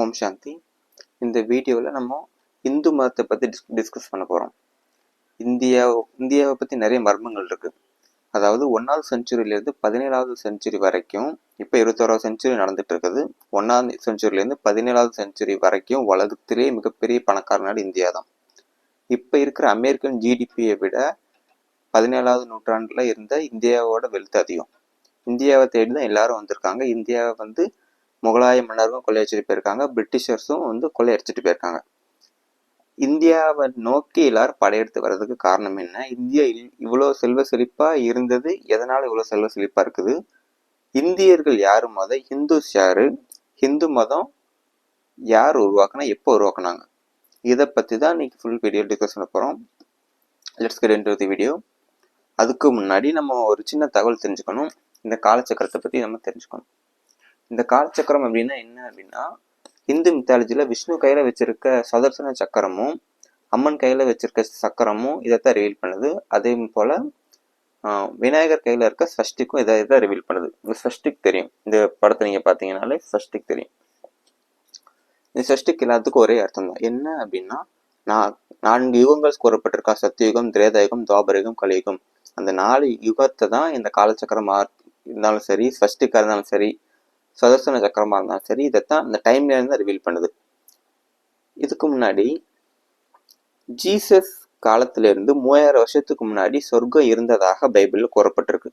ஓம் சாந்தி. இந்த வீடியோவில் நம்ம இந்து மதத்தை பற்றி டிஸ் டிஸ்கஸ் பண்ண போகிறோம் இந்தியா இந்தியாவை பற்றி நிறைய மர்மங்கள் இருக்குது அதாவது ஒன்றாவது செஞ்சுரியிலேருந்து பதினேழாவது செஞ்சுரி வரைக்கும் இப்போ இருபத்தோராவது செஞ்சுரி நடந்துட்டு இருக்குது ஒன்றாவது செஞ்சுரியிலேருந்து பதினேழாவது செஞ்சுரி வரைக்கும் உலகத்திலேயே மிகப்பெரிய பணக்கார நாடு இந்தியா தான். இப்போ இருக்கிற அமெரிக்கன் ஜிடிபியை விட பதினேழாவது நூற்றாண்டில் இருந்த இந்தியாவோட வெல்த் அதிகம். இந்தியாவை தேடி தான் எல்லாரும் வந்திருக்காங்க. இந்தியாவை வந்து முகலாய மன்னர்களும் கொள்ளையடிச்சிட்டு போயிருக்காங்க. பிரிட்டிஷர்ஸும் வந்து கொள்ளையடிச்சிட்டு போயிருக்காங்க. இந்தியாவை நோக்கி எல்லாரும் படையெடுத்து வர்றதுக்கு காரணம் என்ன? இந்தியா இவ்வளோ செல்வ செழிப்பாக இருந்தது? எதனால இவ்வளோ செல்வ செழிப்பாக இருக்குது? இந்தியர்கள் யாரு மதம் ஹிந்துஸ் யாரு? ஹிந்து மதம் யார் உருவாக்குனா எப்போ உருவாக்குனாங்க? இதை பற்றி தான் இன்னைக்கு ஃபுல் வீடியோ டிஸ்கஸ் பண்ண போகிறோம் let's get into the video அதுக்கு முன்னாடி நம்ம ஒரு சின்ன தகவல் தெரிஞ்சுக்கணும். இந்த காலச்சக்கரத்தை பற்றி நம்ம தெரிஞ்சுக்கணும். இந்த காலச்சக்கரம் அப்படின்னா என்ன அப்படின்னா இந்து மித்தாலஜியில் விஷ்ணு கையில் வச்சிருக்க சதர்சன சக்கரமும் அம்மன் கையில் வச்சிருக்க சக்கரமும் இதைத்தான் ரிவீல் பண்ணுது. அதே போல் விநாயகர் கையில் இருக்க சஷ்டிக்கும் இதை இதை ரிவீல் பண்ணுது. இந்த சஷ்டிக் தெரியும். இந்த படத்தை நீங்கள் பார்த்தீங்கனாலே சஷ்டிக் தெரியும். இந்த சஷ்டிக் எல்லாத்துக்கும் ஒரே அர்த்தம் தான் என்ன அப்படின்னா நான் நான்கு யுகங்கள் கூறப்பட்டிருக்கா. சத்தியுகம் திரேதாயுகம் துவாபரயுகம் கலியுகம். அந்த நாலு யுகத்தை தான் இந்த காலச்சக்கரம் இருந்தாலும் சரி சஷ்டிக்காக இருந்தாலும் சரி சதர்சன சக்கரமாக இருந்தாலும் சரி இதைத்தான் இந்த டைம்ல தான் ரிவீல் பண்ணுது. இதுக்கு முன்னாடி ஜீசஸ் காலத்திலிருந்து மூவாயிரம் வருஷத்துக்கு முன்னாடி சொர்க்கம் இருந்ததாக பைபிளில் கூறப்பட்டிருக்கு.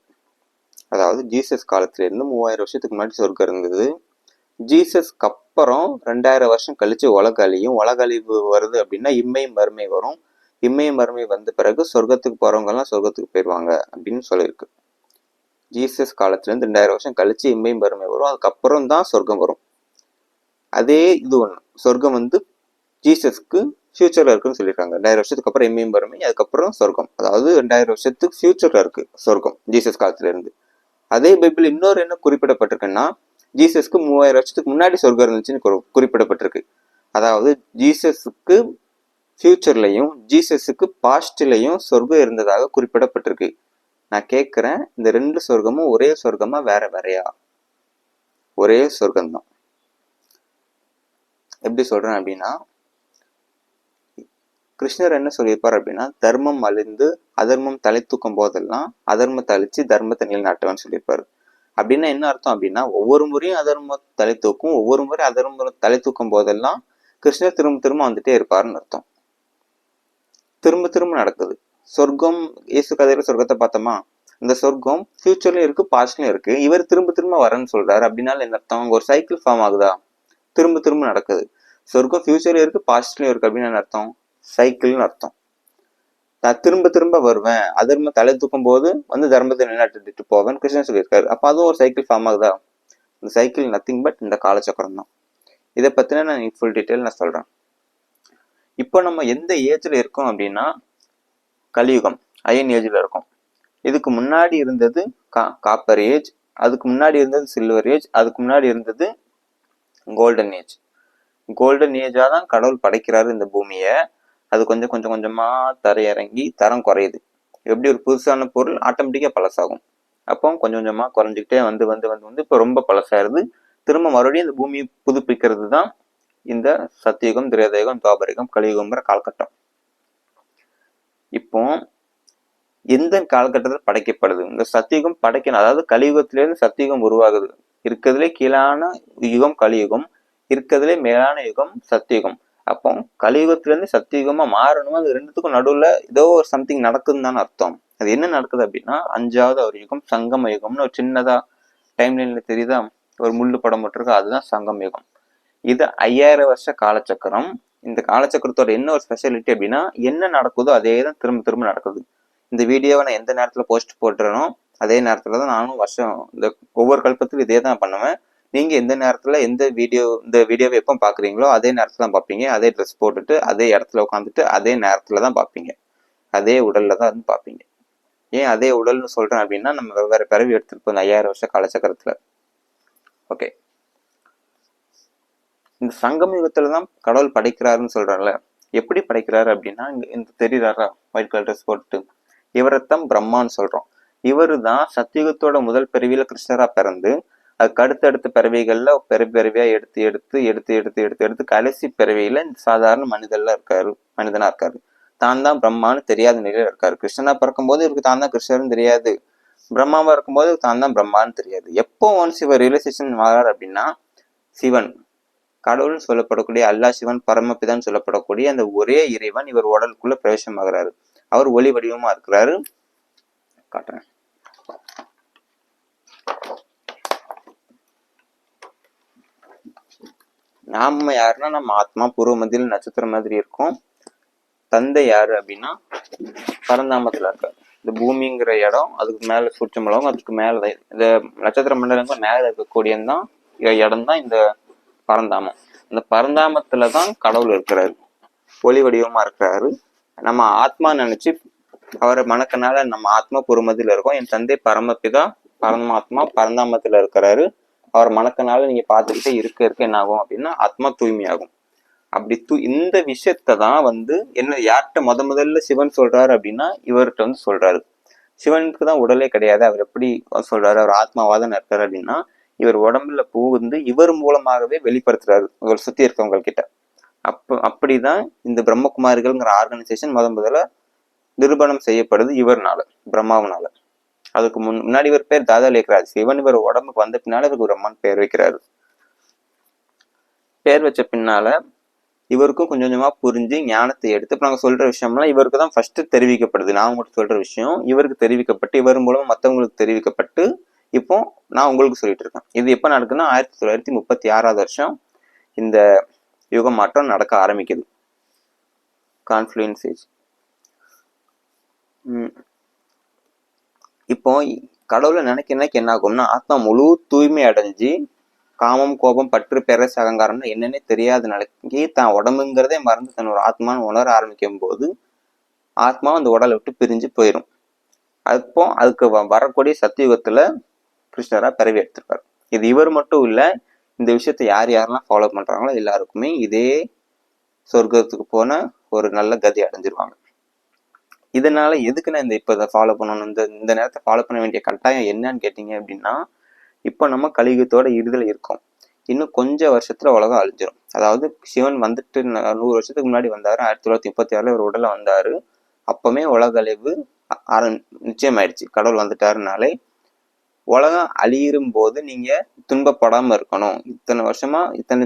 அதாவது ஜீசஸ் காலத்துலேருந்து மூவாயிரம் வருஷத்துக்கு முன்னாடி சொர்க்கம் இருந்தது. ஜீசஸ்க்கு அப்புறம் ரெண்டாயிரம் வருஷம் கழித்து உலக அழியும். உலக அழிவு வருது அப்படின்னா இம்மையும் மறுமை வரும். இம்மையும் மறுமை வந்த பிறகு சொர்க்கத்துக்கு போகிறவங்கெல்லாம் சொர்க்கத்துக்கு போயிடுவாங்க அப்படின்னு சொல்லியிருக்கு. ஜீசஸ் காலத்துலேருந்து ரெண்டாயிரம் வருஷம் கழிச்சு இம்மையும் வறுமை வரும். அதுக்கப்புறம் தான் சொர்க்கம் வரும். அதே இது ஒன்று சொர்க்கம் வந்து ஜீசஸ்க்கு ஃபியூச்சரில் இருக்குன்னு சொல்லியிருக்காங்க. ரெண்டாயிரம் வருஷத்துக்கு அப்புறம் இம்மையும் வறுமை அதுக்கப்புறம் சொர்க்கம். அதாவது ரெண்டாயிரம் வருஷத்துக்கு ஃபியூச்சரில் இருக்கு சொர்க்கம் ஜீசஸ் காலத்துலேருந்து. அதே பைபிள் இன்னொரு என்ன குறிப்பிடப்பட்டிருக்குன்னா ஜீசஸ்க்கு மூவாயிரம் வருஷத்துக்கு முன்னாடி சொர்க்கம் இருந்துச்சுன்னு குறிப்பிடப்பட்டிருக்கு. அதாவது ஜீசஸுக்கு ஃபியூச்சர்லையும் ஜீசஸுக்கு பாஸ்ட்லையும் சொர்க்கம் இருந்ததாக குறிப்பிடப்பட்டிருக்கு. நான் கேட்குறேன் இந்த ரெண்டு சொர்க்கமும் ஒரே சொர்க்கமா வேற வேறையா? ஒரே சொர்க்கம்தான். எப்படி சொல்றேன் அப்படின்னா கிருஷ்ணர் என்ன சொல்லியிருப்பார் அப்படின்னா தர்மம் அழிந்து அதர்மம் தலை தூக்கும் போதெல்லாம் அதர்மத்தை அழிச்சு தர்மத்தை நிலைநாட்டுவான்னு சொல்லியிருப்பாரு. அப்படின்னா என்ன அர்த்தம் அப்படின்னா ஒவ்வொரு முறையும் அதர்ம தலை தூக்கும் ஒவ்வொரு முறையும் அதர்ம தலை தூக்கும் போதெல்லாம் கிருஷ்ணர் திரும்ப திரும்ப வந்துட்டே இருப்பாருன்னு அர்த்தம். திரும்ப திரும்ப நடக்குது. சொர்க்கம் இயேசு கதையில சொர்க்கத்தை பார்த்தோமா? இந்த சொர்க்கம் ஃபியூச்சர்லயும் இருக்கு பாஸ்ட்லயும் இருக்கு. இவர் திரும்ப திரும்ப வரேன்னு சொல்றாரு. அப்படின்னால என்ன அர்த்தம்? ஒரு சைக்கிள் ஃபார்ம் ஆகுதா? திரும்ப திரும்ப நடக்குது. சொர்க்கம் ஃபியூச்சர்லயும் இருக்கு பாஸ்ட்லயும் இருக்கு. அப்படின்னு என்ன அர்த்தம்? சைக்கிள்னு அர்த்தம். நான் திரும்ப திரும்ப வருவேன். அதர்ம தலை தூக்கும் போது வந்து தர்மத்தை நிலைநாட்டிட்டு போவேன் கிருஷ்ணன் சொல்லியிருக்காரு. அப்போ அதுவும் ஒரு சைக்கிள் ஃபார்ம் ஆகுதா? இந்த சைக்கிள் நத்திங் பட் இந்த காலச்சக்கரம் தான் இதை பத்தின நான் ஃபுல் டீட்டெயில் நான் சொல்றேன். இப்போ நம்ம எந்த ஏஜ்ல இருக்கோம் அப்படின்னா கலியுகம் அயன் ஏஜில் இருக்கும். இதுக்கு முன்னாடி இருந்தது கா காப்பர் ஏஜ் அதுக்கு முன்னாடி இருந்தது சில்வர் ஏஜ் அதுக்கு முன்னாடி இருந்தது கோல்டன் ஏஜ் கோல்டன் ஏஜாக தான் கடவுள் படைக்கிறாரு இந்த பூமியை. அது கொஞ்சம் கொஞ்சம் கொஞ்சமாக தரையிறங்கி தரம் குறையுது. எப்படி ஒரு புதுசான பொருள் ஆட்டோமேட்டிக்காக பழசாகும். அப்போ கொஞ்சம் கொஞ்சமாக குறைஞ்சிக்கிட்டே வந்து வந்து வந்து வந்து இப்போ ரொம்ப பழசாயிருது திரும்ப மறுபடியும் இந்த பூமியை புதுப்பிக்கிறது தான் இந்த சத்தியுகம் திரேதயுகம் துவாபரிகம் கலியுகம்ங்கிற காலகட்டம். இப்போ எந்த காலகட்டத்தில் படைக்கப்படுது? இந்த சத்தியுகம் படைக்கணும். அதாவது கலியுகத்திலேருந்து சத்தியுகம் உருவாகுது. இருக்கிறதுலே கீழான யுகம் கலியுகம் இருக்கிறதுலே மேலான யுகம் சத்தியுகம். அப்போ கலியுகத்திலேருந்து சத்தியுகமாக மாறணும்? அது ரெண்டுத்துக்கும் நடுவில் ஏதோ ஒரு சம்திங் நடக்குதுன்னு தானே அர்த்தம். அது என்ன நடக்குது அப்படின்னா அஞ்சாவது ஒரு யுகம் சங்கம யுகம்னு ஒரு சின்னதாக டைம் லைன்ல தெரியுதா? ஒரு முள்ளு படம் போட்டிருக்கு. அதுதான் சங்கம் யுகம். இது ஐயாயிரம் வருஷ காலச்சக்கரம். இந்த காலச்சக்கரத்தோட என்ன ஒரு ஸ்பெஷாலிட்டி அப்படின்னா என்ன நடக்குதோ அதே தான் திரும்ப திரும்ப நடக்குது. இந்த வீடியோவை நான் எந்த நேரத்தில் போஸ்ட் போட்டுறனோ அதே நேரத்தில் தான் நானும் வருஷம் இந்த ஒவ்வொரு கல்பத்திலும் இதே தான் பண்ணுவேன். நீங்கள் எந்த நேரத்தில் எந்த வீடியோ இந்த வீடியோவை எப்போ பார்க்குறீங்களோ அதே நேரத்தில் தான் பார்ப்பீங்க அதே ட்ரெஸ் போட்டுட்டு அதே இடத்துல உட்காந்துட்டு அதே நேரத்தில் தான் பார்ப்பீங்க அதே உடலில் தான் வந்து பார்ப்பீங்க ஏன் அதே உடல்னு சொல்கிறேன் அப்படின்னா நம்ம வெவ்வேறு பிறவி எடுத்துருப்போம் இந்த ஐயாயிரம் வருஷம் காலச்சக்கரத்தில். ஓகே இந்த சங்கம் யுகத்துல தான் கடவுள் படைக்கிறாருன்னு சொல்றாருல எப்படி படைக்கிறாரு அப்படின்னா இங்க இந்த தெரியுறாரா ஒயிட் கலர் ட்ரெஸ் போட்டு இவரைத்தான் பிரம்மான்னு சொல்றோம். இவரு தான் சத்தியுகத்தோட முதல் பிறவியில கிருஷ்ணரா பிறந்து அதுக்கு அடுத்தடுத்த பிறவிகள்ல பெரு பிறவியா எடுத்து எடுத்து எடுத்து எடுத்து எடுத்து எடுத்து கடைசி பிறவியில இந்த சாதாரண மனிதர்ல இருக்காரு மனிதனா இருக்காரு. தான் தான் பிரம்மான்னு தெரியாத நிலையில இருக்காரு. கிருஷ்ணனா பிறக்கும்போது இவருக்கு தான் தான் கிருஷ்ணர்னு தெரியாது. பிரம்மாவா இருக்கும்போது தான் தான் பிரம்மான்னு தெரியாது. எப்போ ஒன்ஸ் இவர் ரியலைசேஷன் வரார் அப்படின்னா சிவன். கடவுள்னு சொல்லப்படக்கூடிய அல்லா சிவன் பரமபிதான் சொல்லப்படக்கூடிய அந்த ஒரே இறைவன் இவர் உடலுக்குள்ள பிரவேசமாகிறாரு. அவர் ஒளி வடிவமா இருக்கிறாரு. காட்டுறேன். நாம யாருன்னா நம்ம ஆத்மா பூர்வ மத்தியில் நட்சத்திரம் மாதிரி இருக்கும். தந்தை யாரு அப்படின்னா பரந்தாமத்துல இருக்காரு. இந்த பூமிங்கிற இடம் அதுக்கு மேல சூட்சமலம் அதுக்கு மேல இந்த நட்சத்திர மண்டலங்கள் மேல இருக்கக்கூடியதான் இடம் தான் இந்த பரந்தாமம். இந்த பரந்தாமத்துல தான் கடவுள் இருக்கிறாரு. ஒளி வடிவமா இருக்கிறாரு. நம்ம ஆத்மா நினைச்சு அவரை மணக்கனால நம்ம ஆத்மா பொறுமதியில இருக்கோம். என் தந்தை பரமபிதா பரமாத்மா பரந்தாமத்துல இருக்கிறாரு. அவர் மணக்கனால நீங்க பார்த்துக்கிட்டே இருக்க இருக்க என்ன ஆகும் அப்படின்னா ஆத்மா தூய்மையாகும். அப்படி தூ இந்த விஷயத்த தான் வந்து என்ன யார்கிட்ட முத முதல்ல சிவன் சொல்றாரு அப்படின்னா இவர்கிட்ட வந்து சொல்றாரு. சிவனுக்கு தான் உடலே கிடையாது. அவர் எப்படி சொல்றாரு? அவர் ஆத்மாவாதம் இருக்காரு அப்படின்னா இவர் உடம்புல பூ வந்து இவர் மூலமாகவே வெளிப்படுத்துறாரு. இவர் சுத்தி இருக்கவங்க கிட்ட அப்ப அப்படிதான் இந்த பிரம்மகுமாரிகள்ங்கிற ஆர்கனைசேஷன் முத முதல்ல நிரூபணம் செய்யப்படுது இவர்னால பிரம்மாவனால. அதுக்கு முன் முன்னாடி இவர் பேர் தாதா லேக்ராஜ். சிவன் இவர் உடம்புக்கு வந்த பின்னால இவருக்கு பிரம்மான் பேர் வைக்கிறாரு. பேர் வச்ச பின்னால இவருக்கும் கொஞ்சம் கொஞ்சமா புரிஞ்சு ஞானத்தை எடுத்து இப்போ நாங்கள் சொல்ற விஷயம்லாம் இவருக்கு தான் ஃபர்ஸ்ட் தெரிவிக்கப்படுது. நான் உங்களுக்கு சொல்ற விஷயம் இவருக்கு தெரிவிக்கப்பட்டு இவர் மூலமா மற்றவங்களுக்கு தெரிவிக்கப்பட்டு இப்போ நான் உங்களுக்கு சொல்லிட்டு இருக்கேன் இது எப்போ நடக்குதுன்னா ஆயிரத்தி தொள்ளாயிரத்தி முப்பத்தி ஆறாவது வருஷம் இந்த யுக மாற்றம் நடக்க ஆரம்பிக்குது. கான்ஃப்ளூயன்ஸ் ஏஜ் இப்போ கடவுளை நினைக்க நினைக்க என்ன ஆகும்னா ஆத்மா முழு தூய்மை அடைஞ்சு காமம் கோபம் பற்று பெரசு அகங்காரம்னு என்னன்னே தெரியாத நிலைக்கு தான் உடம்புங்கிறதே மறந்து தன்னோட ஆத்மான்னு உணர ஆரம்பிக்கும் போது ஆத்மா அந்த உடலை விட்டு பிரிஞ்சு போயிடும் அப்போ அதுக்கு வரக்கூடிய சத்தியுகத்துல கிருஷ்ணரா பிறவி எடுத்திருப்பார். இது இவர் மட்டும் இல்ல இந்த விஷயத்த யார் யாரெல்லாம் ஃபாலோ பண்ணுறாங்களோ எல்லாருக்குமே இதே சொர்க்கத்துக்கு போன ஒரு நல்ல கதி அடைஞ்சிருவாங்க. இதனால எதுக்கு நான் இந்த இப்போ இதை ஃபாலோ பண்ணணும்? இந்த இந்த நேரத்தை ஃபாலோ பண்ண வேண்டிய கட்டாயம் என்னன்னு கேட்டீங்க அப்படின்னா இப்போ நம்ம கலியுகத்தோட இறுதியில் இருக்கோம். இன்னும் கொஞ்சம் வருஷத்துல உலகம் அழிஞ்சிரும். அதாவது சிவன் வந்துட்டு நூறு வருஷத்துக்கு முன்னாடி வந்தாரு. ஆயிரத்தி தொள்ளாயிரத்தி முப்பத்தி ஆறுல ஒரு உடலை வந்தாரு. அப்பவுமே உலக அழிவு நிச்சயமாயிடுச்சு. கடவுள் வந்துட்டாருனாலே உலகம் அழியிறும் போது நீங்க துன்பப்படாம இருக்கணும். இத்தனை வருஷமா இத்தனை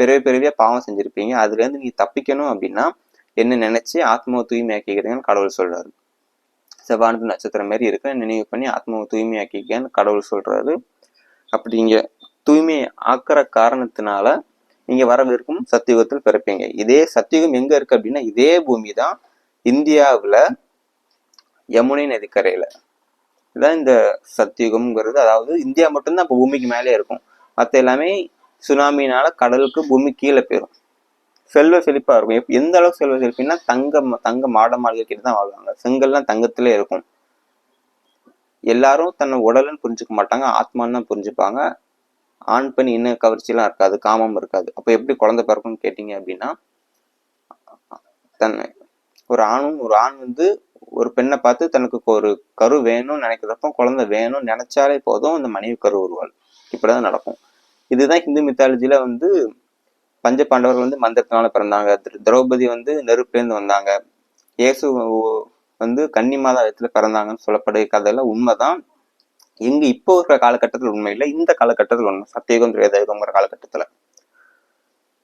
பெரிய பெரிய பாவம் செஞ்சிருப்பீங்க. அதுல இருந்து நீங்க தப்பிக்கணும் அப்படின்னா என்ன நினைச்சு ஆத்மாவை தூய்மையாக்கிக்கிறீங்கன்னு கடவுள் சொல்றாரு. செவ்வானது நட்சத்திரம் மாதிரி இருக்க நினைவு பண்ணி ஆத்மாவை தூய்மையாக்கிக்கன்னு கடவுள் சொல்றாரு. அப்படி நீங்க தூய்மை ஆக்கிற காரணத்தினால நீங்க வரவிருக்கும் சத்தியுகத்தில் பிறப்பீங்க. இதே சத்தியுகம் எங்க இருக்கு அப்படின்னா இதே பூமி தான் இந்தியாவுல யமுனை நதிக்கரையில. இதுதான் இந்த சத்தியுகம்ங்கிறது. அதாவது இந்தியா மட்டும்தான் இப்போ பூமிக்கு மேலே இருக்கும். மற்ற எல்லாமே சுனாமினால கடலுக்கு பூமி கீழே போயிடும் செல்வ செழிப்பா இருக்கும். எந்த அளவுக்கு செல்வ செழிப்புன்னா தங்க தங்க மாட மாளிகை கிட்ட தான் வாழ்வாங்க. செங்கல்லாம் தங்கத்திலே இருக்கும். எல்லாரும் தன்னை உடலுன்னு புரிஞ்சுக்க மாட்டாங்க. ஆத்மான்னு தான் புரிஞ்சுப்பாங்க. ஆண் பெண் இன்ன கவர்ச்சியெலாம் இருக்காது. காமம் இருக்காது. அப்போ எப்படி குழந்தை பிறக்கும்னு கேட்டீங்க அப்படின்னா தன்னை ஒரு ஆணும் ஒரு ஆண் வந்து ஒரு பெண்ணை பார்த்து தனக்கு ஒரு கரு வேணும்னு நினைக்கிறப்போ குழந்தை வேணும்னு நினைச்சாலே போதும் அந்த மனைவி கரு உருவாள். இப்படிதான் நடக்கும். இதுதான் ஹிந்து மித்தாலஜில வந்து பஞ்ச பாண்டவர்கள் வந்து மந்திரத்தினால பிறந்தாங்க. திரௌபதி வந்து நெருப்புலேருந்து வந்தாங்க. இயேசு வந்து கன்னி மாதத்துல பிறந்தாங்கன்னு சொல்லப்படுற கதையெல்லாம் உண்மைதான். எங்க இப்போ இருக்கிற காலகட்டத்தில் உண்மை இல்லை. இந்த காலகட்டத்தில் உண்மை. சத்தியகம் திரேதயுகங்கிற காலகட்டத்துல.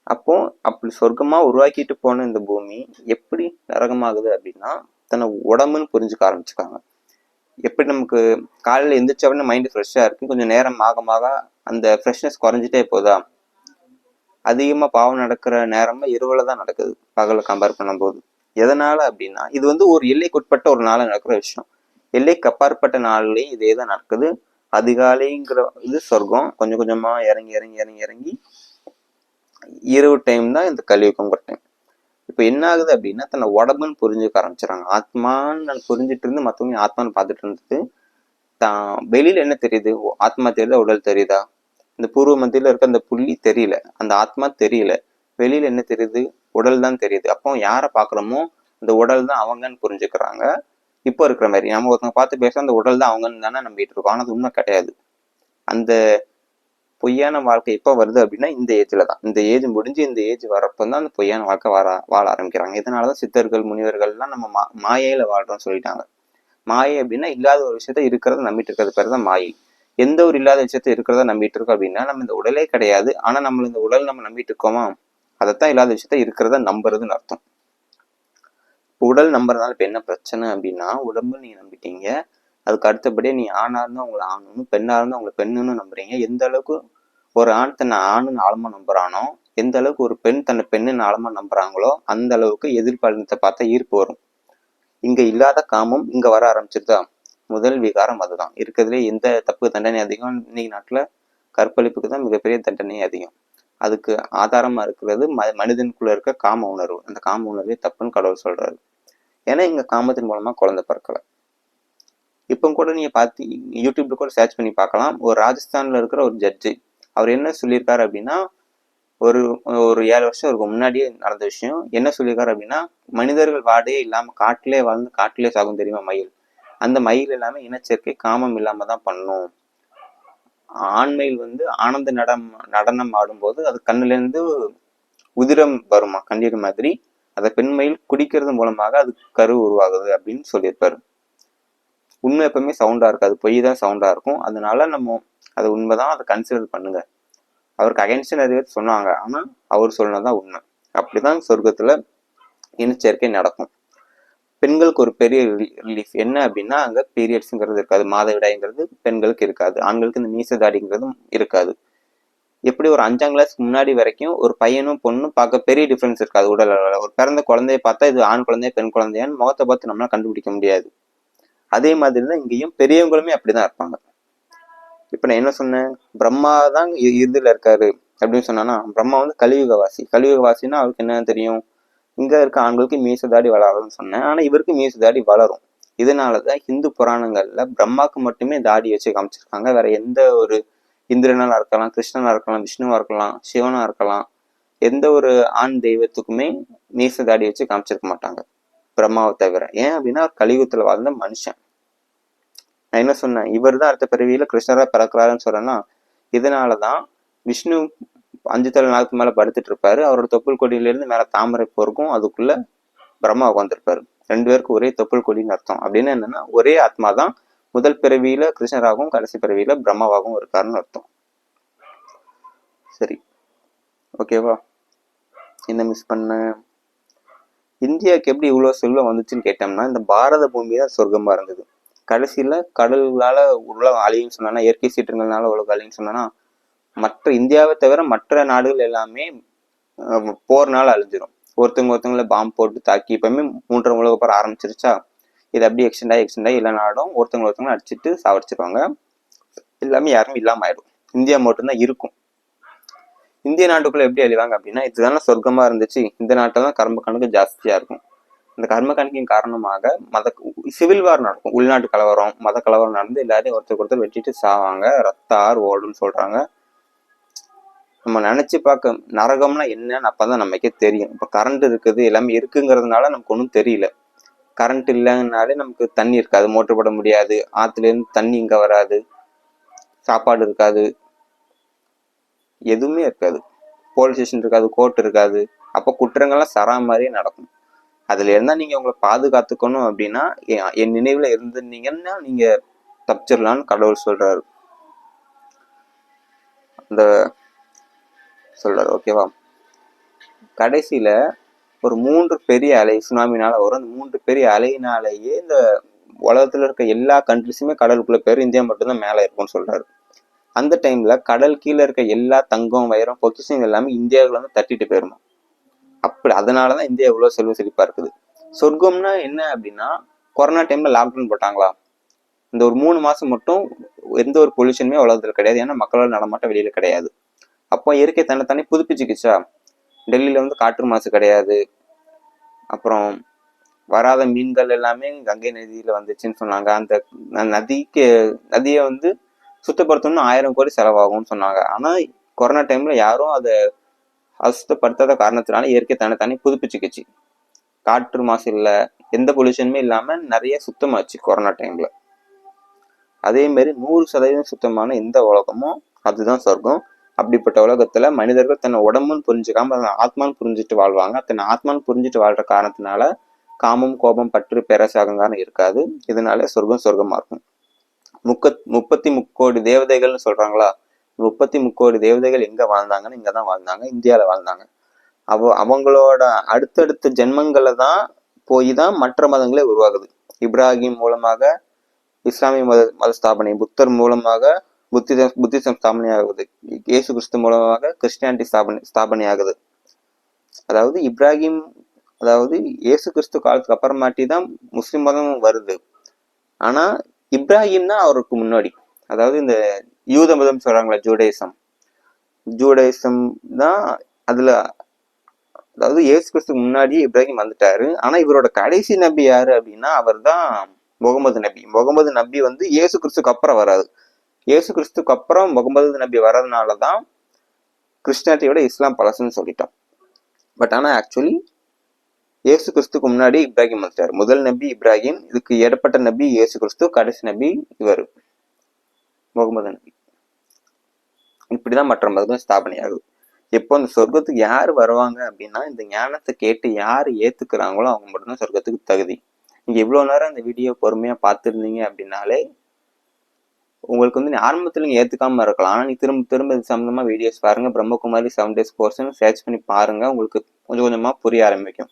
அப்போ அப்படி சொர்க்கமா உருவாக்கிட்டு போன இந்த பூமி எப்படி நரகமாகுது அப்படின்னா தன்னை உடம்புன்னு புரிஞ்சுக்க ஆரம்பிச்சுக்காங்க எப்படி நமக்கு காலையில் எந்திரிச்சவொடனே மைண்டு ஃப்ரெஷ்ஷாக இருக்குது கொஞ்சம் நேரம் ஆகமாக அந்த ஃப்ரெஷ்னஸ் குறைஞ்சிட்டே போதா? அதிகமாக பாவம் நடக்கிற நேரமாக இரவில் தான் நடக்குது பகலை கம்பேர் பண்ணும்போது. எதனால் அப்படின்னா இது வந்து ஒரு எல்லைக்குட்பட்ட ஒரு நாளில் நடக்கிற விஷயம். எல்லைக்கு அப்பாற்பட்ட நாள்லேயும் இதே தான் நடக்குது. அதிகாலைங்கிற இது சொர்க்கம் கொஞ்சம் கொஞ்சமாக இறங்கி இறங்கி இறங்கி இறங்கி இரவு டைம் தான் இந்த கலியுகங்கிற டைம் இப்போ என்ன ஆகுது அப்படின்னா தன்னை உடம்புன்னு புரிஞ்சுக்க ஆரம்பிச்சிடறாங்க. ஆத்மான்னு நான் புரிஞ்சுட்டு இருந்து மற்றவங்க ஆத்மான்னு பார்த்துட்டு இருந்தது தான் வெளியில் என்ன தெரியுது? ஆத்மா தெரியுதா உடல் தெரியுதா? இந்த பூர்வ மத்தியில இருக்க அந்த புள்ளி தெரியல. அந்த ஆத்மா தெரியல. வெளியில என்ன தெரியுது? உடல் தான் தெரியுது. அப்போ யாரை பார்க்குறோமோ அந்த உடல் தான் அவங்கன்னு புரிஞ்சுக்கிறாங்க. இப்போ இருக்கிற மாதிரி நம்ம ஒருத்தவங்க பார்த்து பேச அந்த உடல் தான் அவங்கன்னு தானே நம்பிட்டு இருக்கோம். ஆனால் அது உண்மை கிடையாது. அந்த பொய்யான வாழ்க்கை எப்போ வருது அப்படின்னா இந்த ஏஜில் தான். இந்த ஏஜ் முடிஞ்சு இந்த ஏஜ் வரப்போ தான் அந்த பொய்யான வாழ்க்கை வர வாழ ஆரம்பிக்கிறாங்க. இதனால தான் சித்தர்கள் முனிவர்கள்லாம் நம்ம மா மாயையில வாழ்றோம்னு சொல்லிட்டாங்க. மாயை அப்படின்னா இல்லாத ஒரு விஷயத்த இருக்கிறத நம்பிட்டு இருக்கிறது. பேர் தான் மாயை. எந்த ஒரு இல்லாத விஷயத்த இருக்கிறத நம்பிட்டு இருக்கோம் அப்படின்னா நம்ம இந்த உடலே கிடையாது. ஆனா நம்ம இந்த உடல் நம்ம நம்பிட்டு இருக்கோமா? அதைத்தான் இல்லாத விஷயத்த இருக்கிறத நம்புறதுன்னு அர்த்தம். உடல் நம்புறதுனால இப்ப என்ன பிரச்சனை அப்படின்னா உடம்பு நீங்கள் நம்பிட்டீங்க. அதுக்கு அடுத்தபடியே நீ ஆணா இருந்தால் உங்களை ஆணுன்னு பெண்ணா இருந்தா உங்களை பெண்ணுன்னு நம்புறீங்க. எந்த அளவுக்கு ஒரு ஆண் தன்னை ஆணுன்னு ஆழமாக நம்புறானோ எந்த அளவுக்கு ஒரு பெண் தன்னை பெண்ணுன்னு ஆழமா நம்புறாங்களோ அந்த அளவுக்கு எதிர்பாலினத்தை பார்த்தா ஈர்ப்பு வரும். இங்க இல்லாத காமம் இங்க வர ஆரம்பிச்சிருதா? முதல் விகாரம் அதுதான். இருக்கிறதுலே எந்த தப்பு தண்டனை அதிகம்? இன்னைக்கு நாட்டுல கற்பழிப்புக்கு தான் மிகப்பெரிய தண்டனை அதிகம். அதுக்கு ஆதாரமா இருக்கிறது ம மனிதனுக்குள்ள இருக்க காம உணர்வு. அந்த காம உணர்வே தப்புன்னு கடவுள் சொல்றாரு. ஏன்னா இங்க காமத்தின் மூலமா குழந்தை பிறக்கல. இப்போ கூட நீங்க பார்த்து யூடியூப்ல கூட சர்ச் பண்ணி பார்க்கலாம் ஒரு ராஜஸ்தான்ல இருக்கிற ஒரு ஜட்ஜு அவர் என்ன சொல்லியிருக்காரு அப்படின்னா ஒரு ஒரு ஏழு வருஷம் இருக்கும். முன்னாடியே நடந்த விஷயம். என்ன சொல்லியிருக்காரு அப்படின்னா மனிதர்கள் வாடே இல்லாம காட்டிலே வாழ்ந்து காட்டிலே சாகும் தெரியுமா? மயில். அந்த மயில் எல்லாமே இனச்சேர்க்கை காமம் இல்லாமல் தான் பண்ணும். ஆண்மையில் வந்து ஆனந்த நடம் நடனம் ஆடும்போது அது கண்ணுல இருந்து உதிரம் வருமா? கண்ணீர் மாதிரி. அதை பெண்மயில் குடிக்கிறது மூலமாக அது கரு உருவாகுது அப்படின்னு சொல்லியிருப்பாரு. உண்மை எப்பவுமே சவுண்டாக இருக்காது. பொய் தான் சவுண்டாக இருக்கும். அதனால நம்ம அது உண்மைதான் அதை கன்சிடர் பண்ணுங்க. அவருக்கு அகைன்ஸ்ட் நிறைய பேர் சொன்னாங்க. ஆனால் அவர் சொன்னது தான் உண்மை. அப்படிதான் சொர்க்கத்தில் இனச்சேர்க்கை நடக்கும். பெண்களுக்கு ஒரு பெரிய ரிலீஃப் என்ன அப்படின்னா அங்கே பீரியட்ஸுங்கிறது இருக்காது. மாதவிடாய்ங்கிறது பெண்களுக்கு இருக்காது. ஆண்களுக்கு இந்த மீசதாடிங்கிறதும் இருக்காது. எப்படி ஒரு அஞ்சாம் கிளாஸ் முன்னாடி வரைக்கும் ஒரு பையனும் பொண்ணும் பார்க்க பெரிய டிஃப்ரென்ஸ் இருக்காது. உடல் அளவில். ஒரு பிறந்த குழந்தைய பார்த்தா இது ஆண் குழந்தைய பெண் குழந்தையான்னு முகத்தை பார்த்து நம்மளால் கண்டுபிடிக்க முடியாது. அதே மாதிரி தான் இங்கேயும் பெரியவங்களுமே அப்படிதான் இருப்பாங்க. இப்போ நான் என்ன சொன்னேன்? பிரம்மா தான் இறுதியில் இருக்காரு அப்படின்னு சொன்னானா பிரம்மா வந்து கலியுகவாசி. கலியுகவாசின்னா அவருக்கு என்ன தெரியும்? இங்கே இருக்க ஆண்களுக்கு மீசதாடி வளரும்னு சொன்னேன். ஆனால் இவருக்கு மீசதாடி வளரும். இதனால தான் ஹிந்து புராணங்களில் பிரம்மாக்கு மட்டுமே தாடி வச்சு காமிச்சிருக்காங்க. வேற எந்த ஒரு இந்திரனாக இருக்கலாம் கிருஷ்ணனாக இருக்கலாம் விஷ்ணுவாக இருக்கலாம் சிவனாக இருக்கலாம் எந்த ஒரு ஆண் தெய்வத்துக்குமே மீச தாடி வச்சு காமிச்சிருக்க மாட்டாங்க. பிரம்மாவை தவிர. ஏன் அப்படின்னா அவர் கலியுகத்துல வாழ்ந்த மனுஷன். நான் என்ன சொன்னேன்? இவர் தான் அடுத்த பிறவியில கிருஷ்ணரா பிறக்கிறாருன்னு சொல்றேன்னா இதனாலதான் விஷ்ணு அஞ்சு தலை நாளுக்கு மேல படுத்துட்டு இருப்பாரு. அவரோட தொப்புள் கொடியிலேருந்து மேலே மேல தாமரை போருக்கும் இருக்கும் அதுக்குள்ள பிரம்மா உட்காந்துருப்பாரு ரெண்டு பேருக்கும் ஒரே தொப்புள் கொடின்னு அர்த்தம். அப்படின்னு என்னன்னா ஒரே ஆத்மா தான் முதல் பிறவியில கிருஷ்ணராகவும் கடைசி பிறவியில பிரம்மாவாகவும் இருக்காருன்னு அர்த்தம். சரி. ஓகேவா? என்ன மிஸ் பண்ண இந்தியாவுக்கு எப்படி இவ்வளோ செல்வம் வந்துச்சுன்னு கேட்டோம்னா இந்த பாரத பூமி தான் சொர்க்கமாக இருந்தது. கடைசியில் கடல்களால் உலகம் அழியும்னு சொன்னா இயற்கை சீற்றங்கள்னால உலகம் அழியுன்னு சொன்னா மற்ற இந்தியாவை தவிர மற்ற நாடுகள் எல்லாமே போர்னால அழிஞ்சிரும். ஒருத்தவங்க ஒருத்தவங்கள பாம்பு போட்டு தாக்கி இப்பவுமே மூன்றாம் உலக போற ஆரம்பிச்சிருச்சா? இது அப்படியே எக்ஸ்டெண்ட் ஆகி எக்ஸ்டெண்ட் ஆகி எல்லா நாடும் ஒருத்தவங்க ஒருத்தவங்க அடிச்சிட்டு சாவடிச்சிருவாங்க. எல்லாமே யாருமே இல்லாமல் ஆயிடும். இந்தியா மட்டும்தான் இருக்கும். இந்திய நாட்டுக்குள்ள எப்படி அழிவாங்க அப்படின்னா இதுதானே சொர்க்கமா இருந்துச்சு. இந்த நாட்டில் தான் கர்ம கணக்கு ஜாஸ்தியா இருக்கும். இந்த கர்ம கணக்கின் காரணமாக மத சிவில் வார் நடக்கும். உள்நாட்டு கலவரம் மத கலவரம் நடந்து எல்லாரையும் ஒருத்தருக்கு ஒருத்தர் வெட்டிட்டு சாவாங்க. ரத்த ஆறு ஓடுன்னு சொல்றாங்க. நம்ம நினைச்சு பார்க்க நரகம்னா என்னன்னு அப்பதான் நமக்கே தெரியும். இப்ப கரண்ட் இருக்குது எல்லாமே இருக்குங்கிறதுனால நமக்கு ஒன்றும் தெரியல. கரண்ட் இல்லைன்னாலே நமக்கு தண்ணி இருக்காது. மோட்டர் போட முடியாது. ஆத்துல இருந்து தண்ணி இங்க வராது. சாப்பாடு இருக்காது. எதுவுமே இருக்காது. போலீஸ் ஸ்டேஷன் இருக்காது கோர்ட் இருக்காது. அப்போ குற்றங்கள்லாம் சரா மாதிரியே நடக்கும். அதுல இருந்தா நீங்க உங்களை பாதுகாத்துக்கணும் அப்படின்னா என் நினைவில் இருந்திருந்தீங்கன்னா நீங்க தப்பிச்சிடலாம்னு கடவுள் சொல்றாரு. அந்த சொல்றாரு ஓகேவா கடைசியில ஒரு மூன்று பெரிய அலை சுனாமினால வரும். அந்த மூன்று பெரிய அலையினாலேயே இந்த உலகத்துல இருக்க எல்லா கண்ட்ரிஸுமே கடலுக்குள்ள பேர் இந்தியா மட்டும்தான் மேலே இருக்கும்னு சொல்றாரு. அந்த டைம்ல கடல் கீழே இருக்க எல்லா தங்கம் வைரம் பொக்கிஷம் எல்லாமே இந்தியாவுல வந்து தட்டிட்டு போயிருமா அப்படி அதனாலதான் இந்தியா இவ்வளவு செல்வ செழிப்பா இருக்குது. சொர்க்கம்னா என்ன அப்படின்னா கொரோனா டைம்ல லாக்டவுன் போட்டாங்களா? இந்த ஒரு மூணு மாசம் மட்டும் எந்த ஒரு பொல்யூஷனுமே உலகத்துல கிடையாது. ஏன்னா மக்களோட நடமாட்டம் வெளியில கிடையாது. அப்போ இயற்கை தன்னைத்தானே புதுப்பிச்சுக்கிச்சா? டெல்லியில வந்து காற்று மாசு கிடையாது. அப்புறம் வராத மீன்கள் எல்லாமே கங்கை நதியில வந்துச்சுன்னு சொன்னாங்க. அந்த நதிக்கு நதியை வந்து சுத்தப்படுத்தணும்னு ஆயிரம் கோடி செலவாகும்னு சொன்னாங்க. ஆனா கொரோனா டைம்ல யாரும் அதை அசுத்தப்படுத்தாத காரணத்தினால இயற்கை தன்னைத்தானே புதுப்பிச்சுக்கிச்சு. காற்று மாசு இல்லை எந்த பொல்யூஷனுமே இல்லாம நிறைய சுத்தமாச்சு கொரோனா டைம்ல அதே மாதிரி நூறு சதவீதம் சுத்தமான எந்த உலகமும் அதுதான் சொர்க்கம். அப்படிப்பட்ட உலகத்துல மனிதர்கள் தன்னை உடம்புன்னு புரிஞ்சுக்காம தன்னை ஆத்மான்னு புரிஞ்சுட்டு வாழ்வாங்க. தன்னை ஆத்மான்னு புரிஞ்சுட்டு வாழ்ற காரணத்தினால காமம் கோபம் பற்று பேரசாகங்காரம் இருக்காது. இதனால சொர்க்கம் சொர்க்கமா இருக்கும். முக்க முப்பத்தி முக்கோடி தேவதைகள்னு சொல்றாங்களா? முப்பத்தி முக்கோடி தேவதைகள் எங்க வாழ்ந்தாங்கன்னு இங்க தான் வாழ்ந்தாங்க இந்தியால வாழ்ந்தாங்க. அவ அவங்களோட அடுத்தடுத்த ஜென்மங்களை தான் போய் தான் மற்ற மதங்களே உருவாகுது இப்ராஹிம் மூலமாக இஸ்லாமிய மத மத ஸ்தாபனை புத்தர் மூலமாக புத்திசம் புத்திசம் ஸ்தாபனை ஆகுது இயேசு கிறிஸ்து மூலமாக கிறிஸ்டியானிட்டி ஸ்தாபனை ஸ்தாபனை ஆகுது அதாவது இப்ராஹிம் அதாவது இயேசு கிறிஸ்து காலத்துக்கு அப்புறமாட்டி தான் முஸ்லிம் மதம் வருது. ஆனா இப்ராஹிம் தான் அவருக்கு முன்னாடி. அதாவது இந்த யூத மதம் சொல்கிறாங்களா ஜூடைசம். ஜூடைசம் தான் அதுல அதாவது இயேசு கிறிஸ்துக்கு முன்னாடி இப்ராஹிம் வந்துட்டாரு. ஆனா இவரோட கடைசி நபி யாரு அப்படின்னா அவர் தான் முகமது நபி. முகமது நபி வந்து இயேசு கிறிஸ்துக்கு அப்புறம் வராது. இயேசு கிறிஸ்துக்கு அப்புறம் முகமது நபி வர்றதுனால தான் கிறிஸ்டியானிட்டியோட இஸ்லாம் பழசுன்னு சொல்லிட்டோம். பட் ஆனா ஆக்சுவலி இயேசு கிறிஸ்துக்கு முன்னாடி இப்ராஹிம் வந்துட்டார் முதல் நபி இப்ராஹிம் இதுக்கு இடப்பட்ட நபி இயேசு கிறிஸ்து கடைசி நபி இவர் முகமது நபி. இப்படிதான் மற்ற மதங்களும் ஸ்தாபனை ஆகுது. எப்போ இந்த சொர்க்கத்துக்கு யார் வருவாங்க அப்படின்னா இந்த ஞானத்தை கேட்டு யார் ஏத்துக்கிறாங்களோ அவங்க மட்டும்தான் சொர்க்கத்துக்கு தகுதி. நீங்க இவ்வளவு நேரம் இந்த வீடியோ பொறுமையா பார்த்துருந்தீங்க அப்படின்னாலே உங்களுக்கு வந்து ஆரம்பத்தில் நீங்கள் ஏற்றுக்காமல் இருக்கலாம். ஆனால் நீ திரும்ப திரும்ப இது சம்மந்தமாக வீடியோஸ் பாருங்க. பிரம்மகுமாரி செவன் டேஸ் கோர்ஸ்னு சர்ச் பண்ணி பாருங்கள் உங்களுக்கு கொஞ்சம் கொஞ்சமாக புரிய ஆரம்பிக்கும்.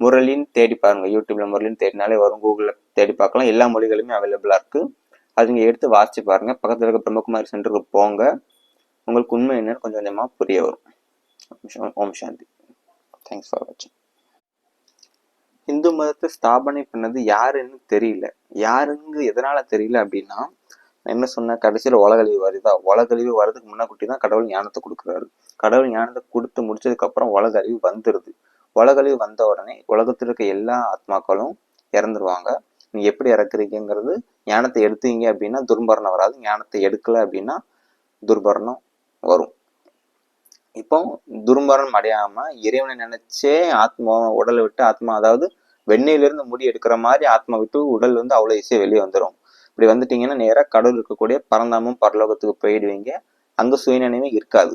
முரளின்னு தேடி பாருங்க. யூடியூப்ல முரளின்னு தேடினாலே வரும். கூகுளில் தேடி பார்க்கலாம். எல்லா மொழிகளுமே அவைலபிளா இருக்கு. அது நீங்கள் எடுத்து வாசிச்சு பாருங்க. பக்கத்துல இருக்க பிரம்மகுமாரி சென்டருக்கு போங்க. உங்களுக்கு உண்மை என்னன்னு கொஞ்சம் கொஞ்சமா புரிய வரும். ஓம் சாந்தி. தேங்க்ஸ் ஃபார் வாட்சிங் இந்து மதத்தை ஸ்தாபனை பண்ணது யாருன்னு தெரியல. யாருங்க எதனால தெரியல அப்படின்னா நான் என்ன சொன்னேன்? கடைசியில் உலகழிவு வருதா? உலகழிவு வர்றதுக்கு முன்னாடி தான் கடவுள் ஞானத்தை கொடுக்குறாரு. கடவுள் ஞானத்தை கொடுத்து முடிச்சதுக்கு அப்புறம் உலகழிவு வந்துடுது உலகழிவு வந்த உடனே உலகத்தில் இருக்க எல்லா ஆத்மாக்களும் இறந்துருவாங்க. நீ எப்படி இறக்குறீங்கிறது ஞானத்தை எடுத்தீங்க அப்படின்னா துர்மரணம் வராது. ஞானத்தை எடுக்கலை அப்படின்னா துர்மரணம் வரும். இப்போ துர்மரணம் அடையாமல் இறைவனை நினைச்சே ஆத்மா உடலை விட்டு ஆத்மா அதாவது வெண்ணையிலிருந்து முடி எடுக்கிற மாதிரி ஆத்மா விட்டு உடல் வந்து அவ்வளோ ஈஸியாக வெளியே வந்துடும் இப்படி வந்துட்டீங்கன்னா நேராக கடவுள் இருக்கக்கூடிய பரந்தாமும் பரலோகத்துக்கு போயிடுவீங்க. அங்கே சுயநினைவே இருக்காது.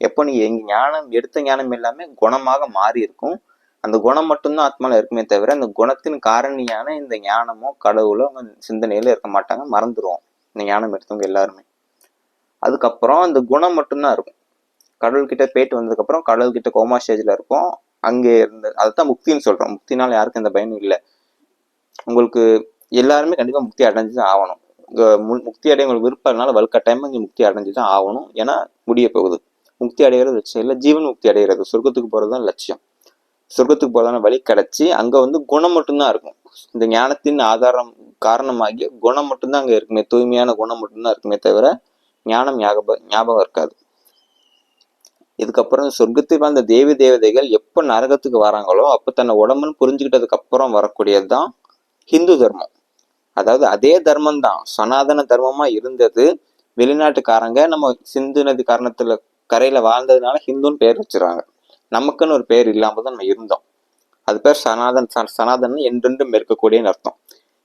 எப்போ நீ எங்க ஞானம் எடுத்த ஞானம் எல்லாமே குணமாக மாறி இருக்கும் அந்த குணம் மட்டும்தான் ஆத்மால இருக்குமே தவிர அந்த குணத்தின் காரணியான இந்த ஞானமோ கடவுளோ அவங்க சிந்தனையில இருக்க மாட்டாங்க மறந்துடுவோம் இந்த ஞானம் எடுத்தவங்க எல்லாருமே. அதுக்கப்புறம் அந்த குணம் மட்டும்தான் இருக்கும். கடவுள்கிட்ட போயிட்டு வந்ததுக்கப்புறம் கடவுள்கிட்ட கோமா ஸ்டேஜில் இருப்போம். அங்கே இருந்த அதுதான் முக்தின்னு சொல்கிறோம் முக்தினால யாருக்கும் இந்த பயனும் இல்லை. உங்களுக்கு எல்லாருமே கண்டிப்பாக முக்தி அடைஞ்சு தான் ஆகணும் மு- முக்தி அடைய உங்களுக்கு விருப்பம் இல்லைனால வல்கட்டாயமா இங்கே முக்தி அடைஞ்சு தான் ஆகணும். ஏன்னா முடிய போகுது. முக்தி அடைகிறது லட்சியம். இல்லை ஜீவன் முக்தி அடைகிறது. சொர்க்கத்துக்கு போறது தான் லட்சியம். சொர்க்கத்துக்கு போறதான வழி கிடச்சி அங்க வந்து குணம் மட்டும்தான் இருக்கும். இந்த ஞானத்தின் ஆதாரம் காரணமாகிய குணம் மட்டும்தான் அங்க இருக்குமே. தூய்மையான குணம் மட்டும்தான் இருக்குமே தவிர ஞானம் ஞாபகம் ஞாபகம் இருக்காது. இதுக்கப்புறம் சொர்க்கத்துக்கு வந்த தேவி தேவதைகள் எப்போ நரகத்துக்கு வராங்களோ அப்போ தன்னை உடம்புன்னு புரிஞ்சுக்கிட்டதுக்கு அப்புறம் வரக்கூடியது தான் ஹிந்து தர்மம். அதாவது அதே தர்மம் தான் சனாதன தர்மமா இருந்தது. வெளிநாட்டுக்காரங்க நம்ம சிந்து நதி காரணத்துல கரையில் வாழ்ந்ததுனால ஹிந்துன்னு பேர் வச்சுறாங்க நமக்குன்னு ஒரு பேர் இல்லாமல் தான் நம்ம இருந்தோம். அது பேர் சனாதன் ச- சனாதன் என்றென்றும் இருக்கக்கூடியன்னு அர்த்தம்.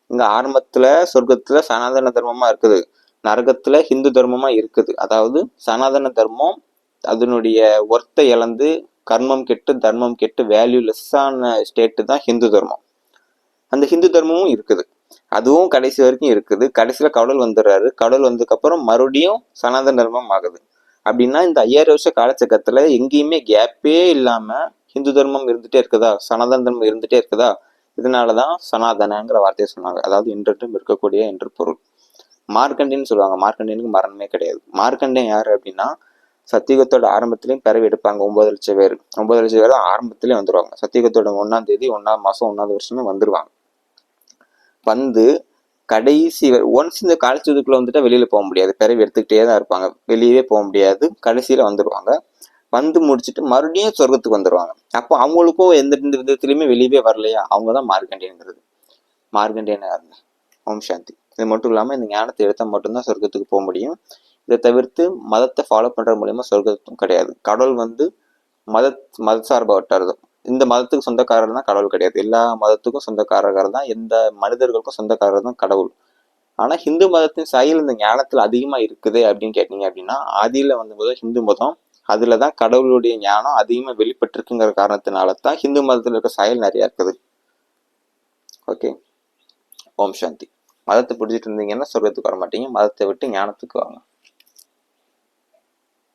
இங்கே ஆரம்பத்தில் சொர்க்கத்தில் சனாதன தர்மமாக இருக்குது. நரகத்தில் ஹிந்து தர்மமாக இருக்குது. அதாவது சனாதன தர்மம் அதனுடைய ஒர்த்தை இழந்து கர்மம் கெட்டு தர்மம் கெட்டு வேல்யூலெஸ்ஸான ஸ்டேட்டு தான் ஹிந்து தர்மம். அந்த ஹிந்து தர்மமும் இருக்குது. அதுவும் கடைசி வரைக்கும் இருக்குது. கடைசியில் கடவுள் வந்துடுறாரு. கடவுள் வந்ததுக்கப்புறம் மறுபடியும் சனாதன தர்மம் ஆகுது. அப்படின்னா இந்த ஐயாயிரம் வருஷ காலச்சக்கரத்துல எங்கேயுமே கேப்பே இல்லாம ஹிந்து தர்மம் இருந்துட்டே இருக்குதா? சனாதன தர்மம் இருந்துட்டே இருக்குதா? இதனாலதான் சனாதனங்கிற வார்த்தையை சொன்னாங்க. அதாவது என்றென்றும் இருக்கக்கூடிய என்று பொருள். மார்க்கண்டின்னு சொல்லுவாங்க. மார்க்கண்டியனுக்கு மரணமே கிடையாது. மார்க்கண்டியன் யாரு அப்படின்னா சத்தியுகத்தோட ஆரம்பத்திலையும் பிறவி எடுப்பாங்க. ஒன்பது லட்சம் பேர். ஒன்பது லட்சம் பேர் ஆரம்பத்திலே வந்துருவாங்க. சத்தியுகத்தோட ஒன்னாம் தேதி ஒன்னாம் மாசம் ஒன்னாவது வருஷமே வந்துருவாங்க. வந்து கடைசி ஒன்ஸ் இந்த காலச்சுதுக்குள்ள வந்துட்டா வெளியில போக முடியாது. பிறவி எடுத்துக்கிட்டே தான் இருப்பாங்க. வெளியவே போக முடியாது. கடைசியில வந்துடுவாங்க வந்து முடிச்சுட்டு மறுபடியும் சொர்க்கத்துக்கு வந்துடுவாங்க அப்போ அவங்களுக்கும் எந்த எந்த விதத்துலையுமே வெளியவே வரலையா? அவங்க தான் மார்க்கண்டியன்கிறது மார்க்கண்டியனா இருந்தா. ஓம் சாந்தி. இது மட்டும் இல்லாம இந்த ஞானத்தை எடுத்தால் மட்டும்தான் சொர்க்கத்துக்கு போக முடியும். இதை தவிர்த்து மதத்தை ஃபாலோ பண்ற மூலியமா சொர்க்கத்துக்கும் கிடையாது. கடவுள் வந்து மத மத சார்பற்றது இந்த மதத்துக்கு சொந்தக்காரர் தான் கடவுள் கிடையாது. எல்லா மதத்துக்கும் சொந்தக்காரர்கள் தான் எந்த மனிதர்களுக்கும் சொந்தக்காரர் தான் கடவுள். ஆனால் ஹிந்து மதத்தின் சாயல் இந்த ஞானத்தில் அதிகமாக இருக்குது அப்படின்னு கேட்டீங்க அப்படின்னா ஆதியில் வந்தபோது ஹிந்து மதம் அதில் தான் கடவுளுடைய ஞானம் அதிகமாக வெளிப்பட்டிருக்குங்கிற காரணத்தினால தான் ஹிந்து மதத்தில் இருக்க சாயல் நிறையா இருக்குது. ஓகே. ஓம் சாந்தி. மதத்தை பிடிச்சிட்டு இருந்தீங்கன்னா சொர்க்கத்துக்கு வர மாட்டீங்க மதத்தை விட்டு ஞானத்துக்கு வாங்க.